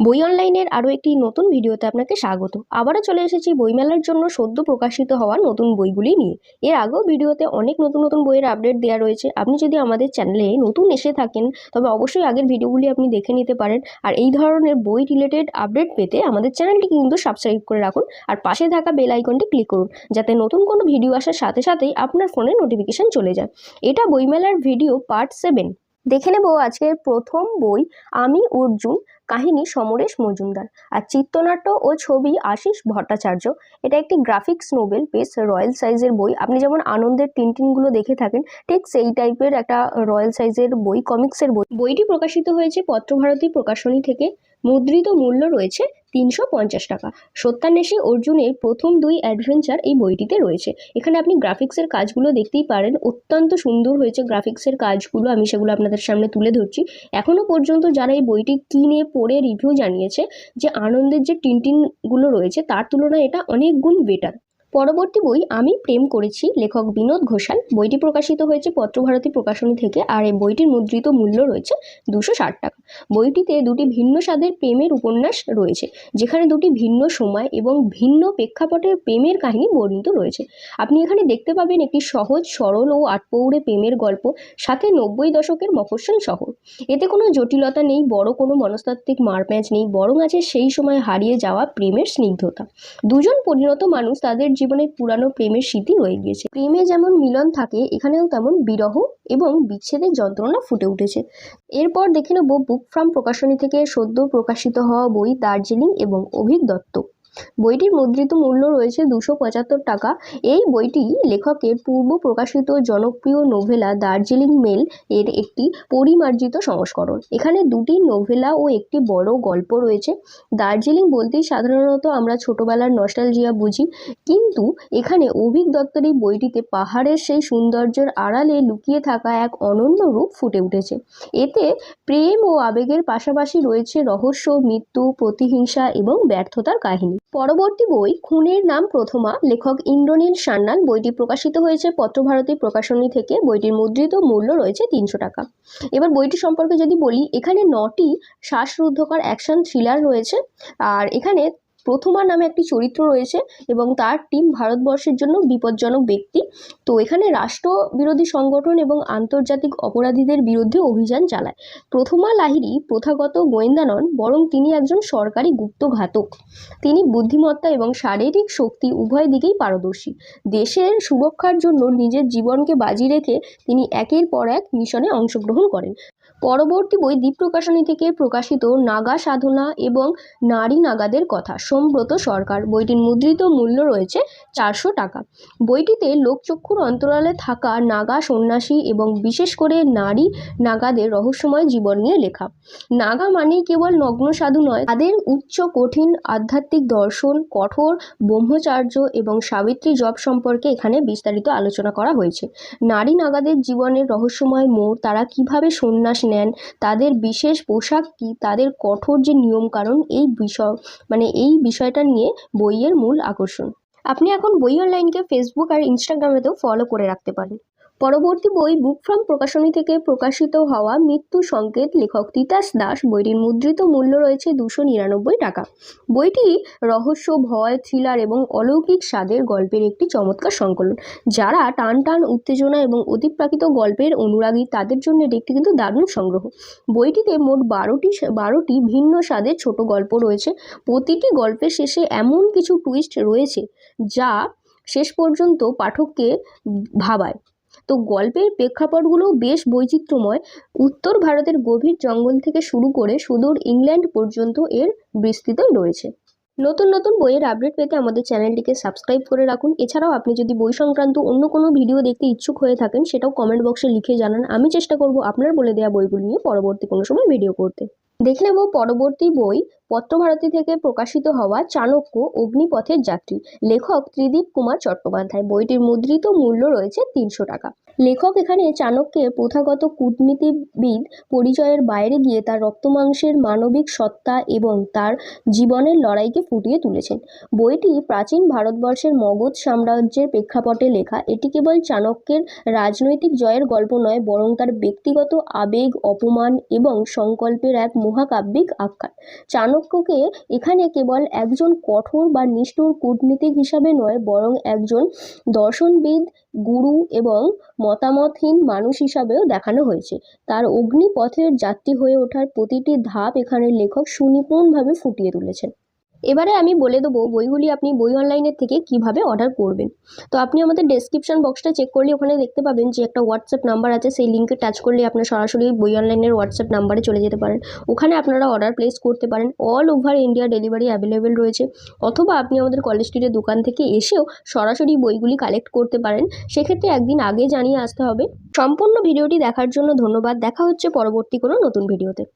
বই অনলাইনের আরও একটি নতুন ভিডিওতে আপনাকে স্বাগত। আবারও চলে এসেছি বইমেলার জন্য সদ্য প্রকাশিত হওয়া নতুন বইগুলি নিয়ে। এর আগেও ভিডিওতে অনেক নতুন নতুন বইয়ের আপডেট দেওয়া রয়েছে। আপনি যদি আমাদের চ্যানেলে নতুন এসে থাকেন, তবে অবশ্যই আগের ভিডিওগুলি আপনি দেখে নিতে পারেন। আর এই ধরনের বই রিলেটেড আপডেট পেতে আমাদের চ্যানেলটি কিন্তু সাবস্ক্রাইব করে রাখুন। আর পাশে থাকা বেল আইকনটি ক্লিক করুন, যাতে নতুন কোনো ভিডিও আসার সাথে সাথেই আপনার ফোনে নোটিফিকেশান চলে যায়। এটা বইমেলার ভিডিও পার্ট সেভেন। দেখে নেব আজকের প্রথম বই, আমি অর্জুন কাহিনী সমরেশ মজুমদার আর চিত্রনাট্য ও ছবি আশিস ভট্টাচার্য। এটা একটি গ্রাফিক্স নোবেল বেস রয়্যাল সাইজের বই। আপনি যেমন আনন্দের টিনটিনগুলো দেখে থাকেন, ঠিক সেই টাইপের একটা রয়্যাল সাইজের বই, কমিক্সের বই। বইটি প্রকাশিত হয়েছে পত্রভারতী প্রকাশনী থেকে। মুদ্রিত মূল্য রয়েছে তিনশো পঞ্চাশ টাকা। সত্যান্বেষী অর্জুনের প্রথম দুই অ্যাডভেঞ্চার এই বইটিতে রয়েছে। এখানে আপনি গ্রাফিক্সের কাজগুলো দেখতেই পারেন। অত্যন্ত সুন্দর হয়েছে গ্রাফিক্সের কাজগুলো। আমি সেগুলো আপনাদের সামনে তুলে ধরছি। এখনও পর্যন্ত যারা এই বইটি কিনে, পড়ে রিভিউ জানিয়েছে, যে আনন্দের যে টিনটিনগুলো রয়েছে, তার তুলনায় এটা অনেক গুণ বেটার পরবর্তী বই আমি প্রেম করেছি, লেখক বিনোদ ঘোষাল। বইটি প্রকাশিত হয়েছে পত্রভারতী প্রকাশনী থেকে, আর এই বইটির মুদ্রিত মূল্য রয়েছে দুশো ষাট টাকা। বইটিতে দুটি ভিন্ন স্বাদের প্রেমের উপন্যাস রয়েছে, যেখানে দুটি ভিন্ন সময় এবং ভিন্ন প্রেক্ষাপটের প্রেমের কাহিনী বর্ণিত রয়েছে। আপনি এখানে দেখতে পাবেন একটি সহজ, সরল ও আটপৌড়ে প্রেমের গল্প, সাথে নব্বই দশকের মফস্বল শহর। এতে কোনো জটিলতা নেই, বড় কোনো মনস্তাত্ত্বিক মারপ্যাঁচ নেই, বরং আছে সেই সময় হারিয়ে যাওয়া প্রেমের স্নিগ্ধতা। দুজন পরিণত মানুষ তাদের জীবনে পুরানো প্রেমের স্মৃতি রয়ে গিয়েছে। প্রেমে যেমন মিলন থাকে, এখানেও তেমন বিরহ এবং বিচ্ছেদের যন্ত্রণা ফুটে উঠেছে। এরপর দেখে নেব বুক ফ্রাম প্রকাশনী থেকে সদ্য প্রকাশিত হওয়া বই দার্জিলিং এবং অভিক দত্ত। বইটির মুদ্রিত মূল্য রয়েছে দুশো পঁচাত্তর টাকা। এই বইটি লেখকের পূর্ব প্রকাশিত জনপ্রিয় নোভেলা দার্জিলিং মেল এর একটি পরিমার্জিত সংস্করণ। এখানে দুটি নোভেলা ও একটি বড় গল্প রয়েছে। দার্জিলিং বলতেই সাধারণত আমরা ছোটবেলার নস্টালজিয়া বুঝি, কিন্তু এখানে অভিক দত্তের এই বইটিতে পাহাড়ের সেই সৌন্দর্যের আড়ালে লুকিয়ে থাকা এক অনন্য রূপ ফুটে উঠেছে। এতে প্রেম ও আবেগের পাশাপাশি রয়েছে রহস্য, মৃত্যু, প্রতিহিংসা এবং ব্যর্থতার কাহিনী। পরবর্তী বই খুনের নাম প্রথমা, লেখক ইন্দ্রনীল সান্যাল। বইটি প্রকাশিত হয়েছে পত্রভারতী প্রকাশনী থেকে। বইটির মুদ্রিত মূল্য রয়েছে তিনশো টাকা। এবার বইটি সম্পর্কে যদি বলি, এখানে নটি শ্বাসরুদ্ধকর অ্যাকশন থ্রিলার রয়েছে। আর এখানে প্রথমা নামে একটি চরিত্র রয়েছে এবং তার টিম ভারতবর্ষের জন্য বিপজ্জনক ব্যক্তি। তো এখানে রাষ্ট্র বিরোধী সংগঠন এবং আন্তর্জাতিক অপরাধীদের বিরুদ্ধে অভিযান চালায়। প্রথমা লাহিরি প্রথাগত গোয়েন্দা নন, বরং তিনি একজন সরকারি গুপ্তঘাতক তিনি বুদ্ধিমত্তা এবং শারীরিক শক্তি উভয় দিকেই পারদর্শী। দেশের সুরক্ষার জন্য নিজের জীবনকে বাজি রেখে তিনি একের পর এক মিশনে অংশগ্রহণ করেন। পরবর্তী বই দ্বীপ প্রকাশনী থেকে প্রকাশিত নাগা সাধনা এবং নারী নাগাদের কথা। সোমব্রত সরকার। বইটির মুদ্রিত মূল্য রয়েছে চারশো টাকা। বইটিতে লোকচক্ষুর অন্তরালে থাকা নাগা সন্ন্যাসী এবং বিশেষ করে নারী নাগাদের রহস্যময় জীবন নিয়ে লেখা। নাগা মানেই কেবল নগ্ন সাধু নয়, তাদের উচ্চ কঠিন আধ্যাত্মিক দর্শন, কঠোর ব্রহ্মচার্য এবং সাবিত্রী জব সম্পর্কে এখানে বিস্তারিত আলোচনা করা হয়েছে। নারী নাগাদের জীবনের রহস্যময় মোড় তারা কীভাবে সন্ন্যাস নেন, তাদের বিশেষ পোশাক কি, তাদের কঠোর যে নিয়মকানুন, এই বিষয় মানে এই বিষয়টা নিয়ে বইয়ের মূল আকর্ষণ। আপনি এখন বই অনলাইনকে ফেসবুক আর ইনস্টাগ্রামেতেও ফলো করে রাখতে পারেন। পরবর্তী বই বুক ফ্রম প্রকাশনী থেকে প্রকাশিত হওয়া মৃত্যু সংকেত লেখক তিতাস দাস, বইটির মুদ্রিত মূল্য রয়েছে দুশো নিরানব্বই টাকা। বইটি রহস্য, ভয় থ্রিলার এবং অলৌকিক স্বাদের গল্পের একটি চমৎকার সংকলন। যারা টান টান, উত্তেজনা এবং অতিপ্রাকৃত গল্পের অনুরাগী, তাদের জন্য এটি একটি কিন্তু দারুণ সংগ্রহ। বইটিতে মোট বারোটি বারোটি ভিন্ন স্বাদের ছোট গল্প রয়েছে। প্রতিটি গল্পের শেষে এমন কিছু টুইস্ট রয়েছে যা শেষ পর্যন্ত পাঠককে ভাবায়। তো গল্পের প্রেক্ষাপটগুলোও বেশ বৈচিত্র্যময়। উত্তর ভারতের গভীর জঙ্গল থেকে শুরু করে সুদূর ইংল্যান্ড পর্যন্ত এর বিস্তৃত রয়েছে। নতুন নতুন বইয়ের আপডেট পেতে আমাদের চ্যানেলটিকে সাবস্ক্রাইব করে রাখুন। এছাড়াও আপনি যদি বই সংক্রান্ত অন্য কোনো ভিডিও দেখতে ইচ্ছুক হয়ে থাকেন, সেটাও কমেন্ট বক্সে লিখে জানান। আমি চেষ্টা করব আপনার বলে দেওয়া বইগুলি নিয়ে পরবর্তী কোনো সময় ভিডিও করতে। দেখে নেব পরবর্তী বই পত্রভারতী থেকে প্রকাশিত হওয়া চাণক্য অগ্নিপথের যাত্রী। লেখক ত্রিদীপ কুমার চট্টোপাধ্যায়। বইটির মুদ্রিত মূল্য রয়েছে তিনশো টাকা। লেখক এখানে চাণক্যের প্রথাগত কূটনীতিবিদ পরিচয়ের বাইরে গিয়ে তার রক্তমাংসের মানবিক সত্তা এবং তার জীবনের লড়াইকে ফুটিয়ে তুলেছেন। বইটি প্রাচীন ভারতবর্ষের মগধ সাম্রাজ্যের প্রেক্ষাপটে লেখা। এটি কেবল চাণক্যের রাজনৈতিক জয়ের গল্প নয়, বরং তার ব্যক্তিগত আবেগ, অপমান এবং সংকল্পের এক মহাকাব্যিক আখ্যান। চাণক্যকে এখানে কেবল একজন কঠোর বা নিষ্ঠুর কূটনীতিক হিসাবে নয়, বরং একজন দর্শনবিদ, গুরু এবং মতামতহীন মানুষ হিসাবেও দেখানো হয়েছে। তার অগ্নিপথের যাত্রী হয়ে ওঠার প্রতিটি ধাপ এখানে লেখক সুনিপুণভাবে ফুটিয়ে তুলেছেন। এবারে আমি বলে দেবো বইগুলি আপনি বই অনলাইনের থেকে কীভাবে অর্ডার করবেন। তো আপনি আমাদের ডেসক্রিপশন বক্সটা চেক করলে ওখানে দেখতে পাবেন যে একটা হোয়াটসঅ্যাপ নাম্বার আছে, সেই লিঙ্কে টাচ করলে আপনার সরাসরি বই অনলাইনের হোয়াটসঅ্যাপ নাম্বারে চলে যেতে পারেন। ওখানে আপনারা অর্ডার প্লেস করতে পারেন। All over India delivery available রয়েছে। অথবা আপনি আমাদের কলেজ স্ট্রিটের দোকান থেকে এসেও সরাসরি বইগুলি কালেক্ট করতে পারেন। সেক্ষেত্রে একদিন আগে জানিয়ে আসতে হবে। সম্পূর্ণ ভিডিওটি দেখার জন্য ধন্যবাদ। দেখা হচ্ছে পরবর্তী কোনো নতুন ভিডিওতে